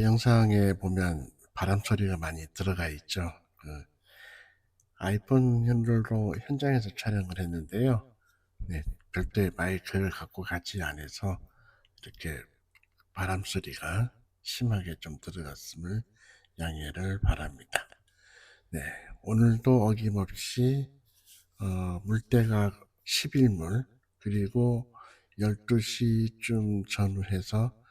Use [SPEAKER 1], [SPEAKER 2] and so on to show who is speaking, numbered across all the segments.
[SPEAKER 1] 영상에 보면 바람 소리가 많이 들어가 있죠. 그 아이폰 현물로 현장에서 촬영을 했는데요. 네, 별도의 마이크를 갖고 가지 않아서 이렇게 바람 소리가 심하게 좀 들어갔음을 양해를 바랍니다. 네, 오늘도 어김없이 어, 물때가 11물 그리고 12시쯤 전후해서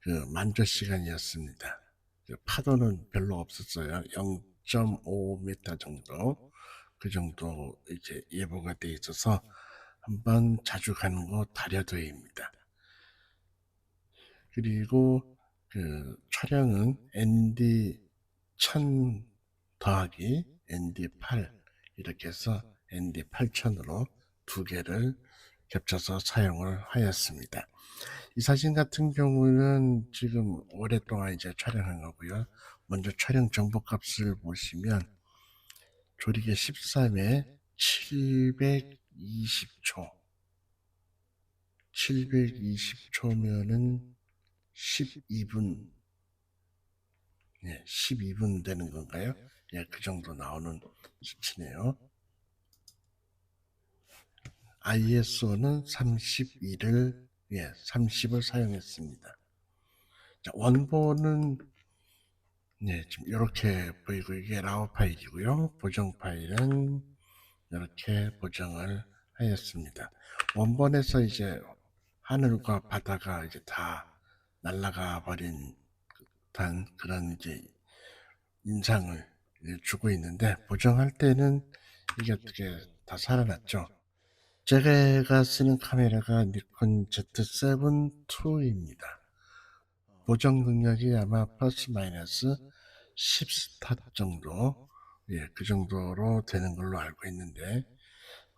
[SPEAKER 1] 그 만조 시간이었습니다. 그 파도는 별로 없었어요. 0.5m 정도 그 정도 이제 예보가 돼 있어서 한번 자주 가는 곳 다려도입니다. 그리고 그 촬영은 ND 1000 더하기 ND 8 이렇게 해서 ND 8000으로 두 개를 겹쳐서 사용을 하였습니다. 이 사진 같은 경우는 지금 오랫동안 이제 촬영한 거고요. 먼저 촬영 정보 값을 보시면 조리개 13에 720초 720초면은 12분 예, 12분 되는 건가요? 예, 그 정도 나오는 수치네요. ISO는 31을 예, 30을 사용했습니다. 자, 원본은 네, 지금 이렇게 보이고 이게 라우 파일이고요. 보정 파일은 이렇게 보정을 하였습니다. 원본에서 이제 하늘과 바다가 이제 다 날아가 버린 듯한 그런 이제 인상을 주고 있는데 보정할 때는 이게 어떻게 다 살아났죠. 제가 쓰는 카메라가 니콘 Z7 2입니다. 보정 능력이 아마 플러스 마이너스 10스타 정도, 예, 그 정도로 되는 걸로 알고 있는데,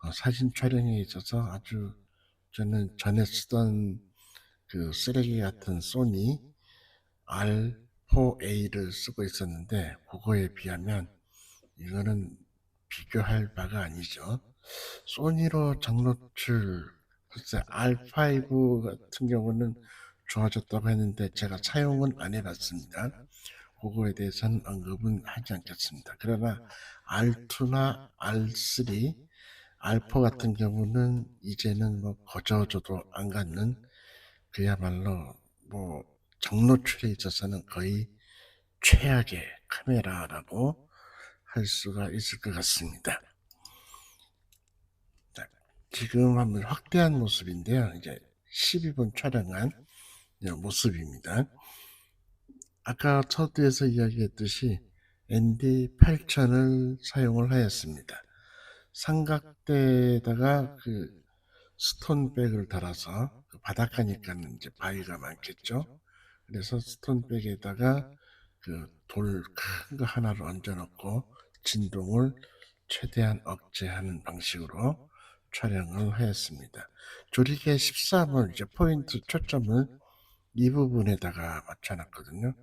[SPEAKER 1] 어, 사진 촬영에 있어서 아주 저는 전에 쓰던 그 쓰레기 같은 소니 R4A를 쓰고 있었는데, 그거에 비하면 이거는 비교할 바가 아니죠. 소니로 장노출 글쎄 R5 같은 경우는 좋아졌다고 했는데 제가 사용은 안 해봤습니다. 그거에 대해서는 언급은 하지 않겠습니다. 그러나 R2나 R3, R4 같은 경우는 이제는 뭐 거저줘도 안 갖는 그야말로 뭐 장노출에 있어서는 거의 최악의 카메라라고 할 수가 있을 것 같습니다. 지금 한번 확대한 모습인데요. 이제 12분 촬영한 모습입니다. 아까 첫에서 이야기했듯이 ND 8000을 사용을 하였습니다. 삼각대에다가 그 스톤백을 달아서 그 바닷가니까 이제 바위가 많겠죠. 그래서 스톤백에다가 그 돌 큰 거 하나를 얹어놓고 진동을 최대한 억제하는 방식으로 촬영을 하였습니다. 조리개 13을 이제 포인트 초점을 이 부분에다가 맞춰놨거든요.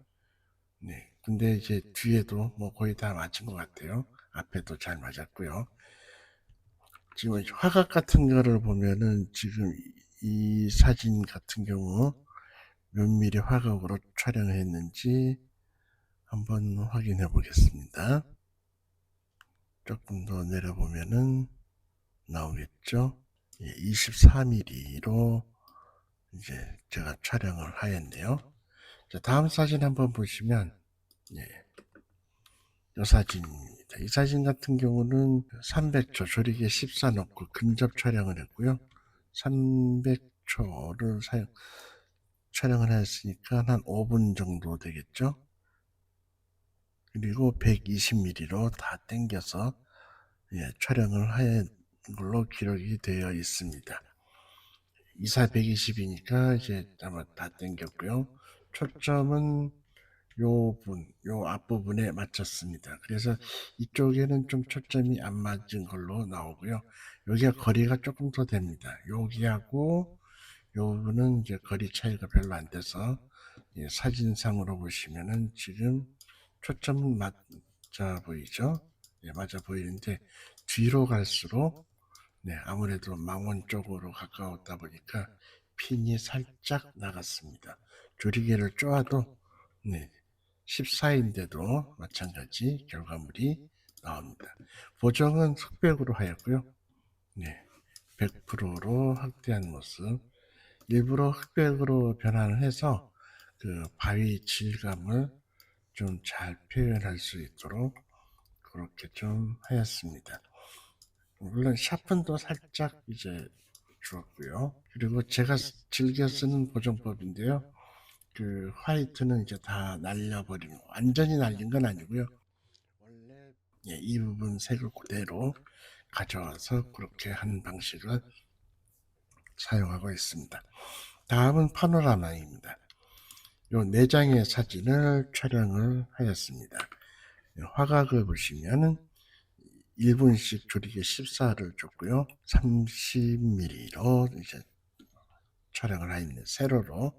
[SPEAKER 1] 네. 근데 이제 뒤에도 뭐 거의 다 맞춘 것 같아요. 앞에도 잘 맞았고요. 지금 화각 같은 거를 보면은 지금 이 사진 같은 경우 몇 미리 화각으로 촬영했는지 한번 확인해 보겠습니다. 조금 더 내려보면은 나오겠죠. 24mm로 이제 제가 촬영을 하였네요. 자, 다음 사진 한번 보시면 예, 이 사진입니다. 이 사진 같은 경우는 300초 조리개 14 넣고 근접 촬영을 했고요. 300초를 사용 촬영을 했으니까 한 5분 정도 되겠죠. 그리고 120mm로 다 당겨서 예, 촬영을 하였 걸로 기록이 되어 있습니다. 24 120이니까 이제 아마 다 땡겼고요. 초점은 요 분, 요 앞부분에 맞췄습니다. 그래서 이쪽에는 좀 초점이 안 맞은 걸로 나오고요. 여기가 거리가 조금 더 됩니다. 여기하고 요 부분은 이제 거리 차이가 별로 안 돼서 예, 사진상으로 보시면은 지금 초점은 맞아 보이죠? 예, 맞아 보이는데 뒤로 갈수록 네, 아무래도 망원 쪽으로 가까웠다 보니까 핀이 살짝 나갔습니다. 조리개를 쪼아도 네, 14인데도 마찬가지 결과물이 나옵니다. 보정은 흑백으로 하였고요. 네, 100%로 확대한 모습. 일부러 흑백으로 변환을 해서 그 바위 질감을 좀 잘 표현할 수 있도록 그렇게 좀 하였습니다. 물론 샤픈도 살짝 이제 주었고요. 그리고 제가 즐겨 쓰는 보정법인데요. 그 화이트는 이제 다 날려버리는 거. 완전히 날린 건 아니고요. 예, 이 부분 색을 그대로 가져와서 그렇게 하는 방식을 사용하고 있습니다. 다음은 파노라마입니다. 요네 장의 사진을 촬영을 하였습니다. 화각을 보시면은 1분씩 조리개 14를 줬고요. 30mm로 이제 촬영을 하였는데 세로로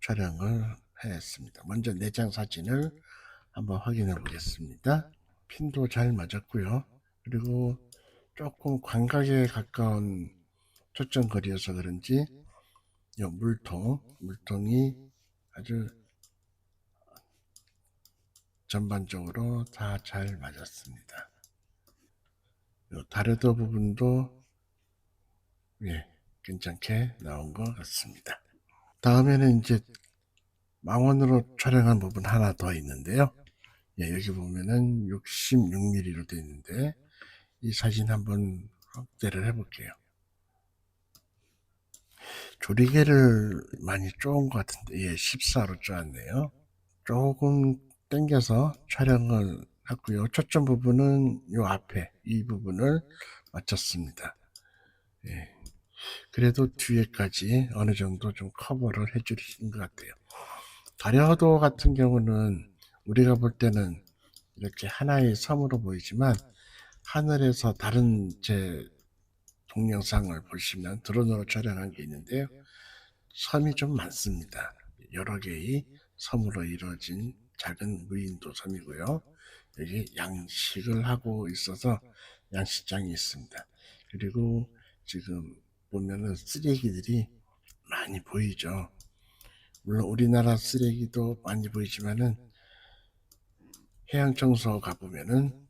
[SPEAKER 1] 촬영을 하였습니다. 먼저 내장 사진을 한번 확인해 보겠습니다. 핀도 잘 맞았고요. 그리고 조금 광각에 가까운 초점거리여서 그런지 이 물통, 물통이 아주 전반적으로 다 잘 맞았습니다. 요 다르더 부분도 예, 괜찮게 나온 것 같습니다. 다음에는 이제 망원으로 촬영한 부분 하나 더 있는데요. 예, 여기 보면은 66mm로 되어 있는데 이 사진 한번 확대를 해볼게요. 조리개를 많이 쪼은 것 같은데 예, 14로 쪼았네요. 조금 당겨서 촬영을 했고요. 초점 부분은 요 앞에 이 부분을 맞췄습니다. 예. 그래도 뒤에까지 어느 정도 좀 커버를 해주신 것 같아요. 가려도 같은 경우는 우리가 볼 때는 이렇게 하나의 섬으로 보이지만 하늘에서 다른 제 동영상을 보시면 드론으로 촬영한 게 있는데요. 섬이 좀 많습니다. 여러 개의 섬으로 이루어진 작은 무인도 섬이고요. 여기 양식을 하고 있어서 양식장이 있습니다. 그리고 지금 보면은 쓰레기들이 많이 보이죠. 물론 우리나라 쓰레기도 많이 보이지만은 해양 청소 가보면은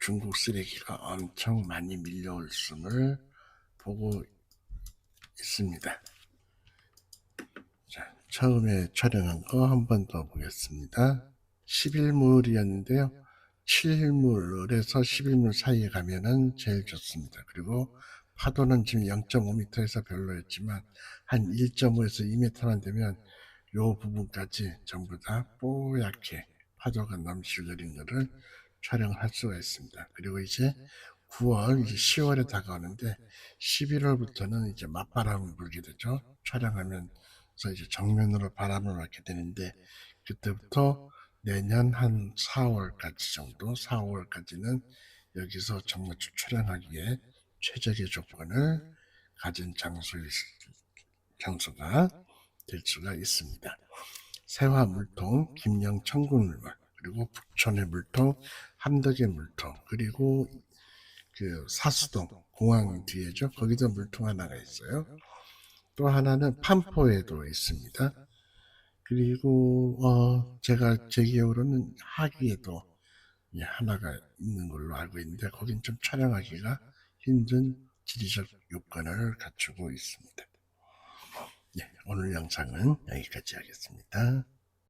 [SPEAKER 1] 중국 쓰레기가 엄청 많이 밀려올 을 보고 있습니다. 자, 처음에 촬영한 거 한 번 더 보겠습니다. 11물이었는데요. 7물에서 11물 사이에 가면은 제일 좋습니다. 그리고 파도는 지금 0.5m에서 별로였지만 한 1.5에서 2m만 되면 요 부분까지 전부 다 뽀얗게 파도가 넘실거리는 것을 촬영할 수가 있습니다. 그리고 이제 9월, 이제 10월에 다가오는데 11월부터는 이제 맞바람을 불게 되죠. 촬영하면서 이제 정면으로 바람을 맞게 되는데 그때부터 내년 한 4월까지 정도, 4월까지는 여기서 정말 촬영하기에 최적의 조건을 가진 장소 장소가 될 수가 있습니다. 세화 물통, 김영 청군물물, 그리고 북촌의 물통, 함덕의 물통, 그리고 그 사수동 공항 뒤에죠. 거기도 물통 하나가 있어요. 또 하나는 판포에도 있습니다. 그리고 어 제가 제 기억으로는 하기에도 하나가 있는 걸로 알고 있는데 거긴 좀 촬영하기가 힘든 지리적 요건을 갖추고 있습니다. 네, 오늘 영상은 여기까지 하겠습니다.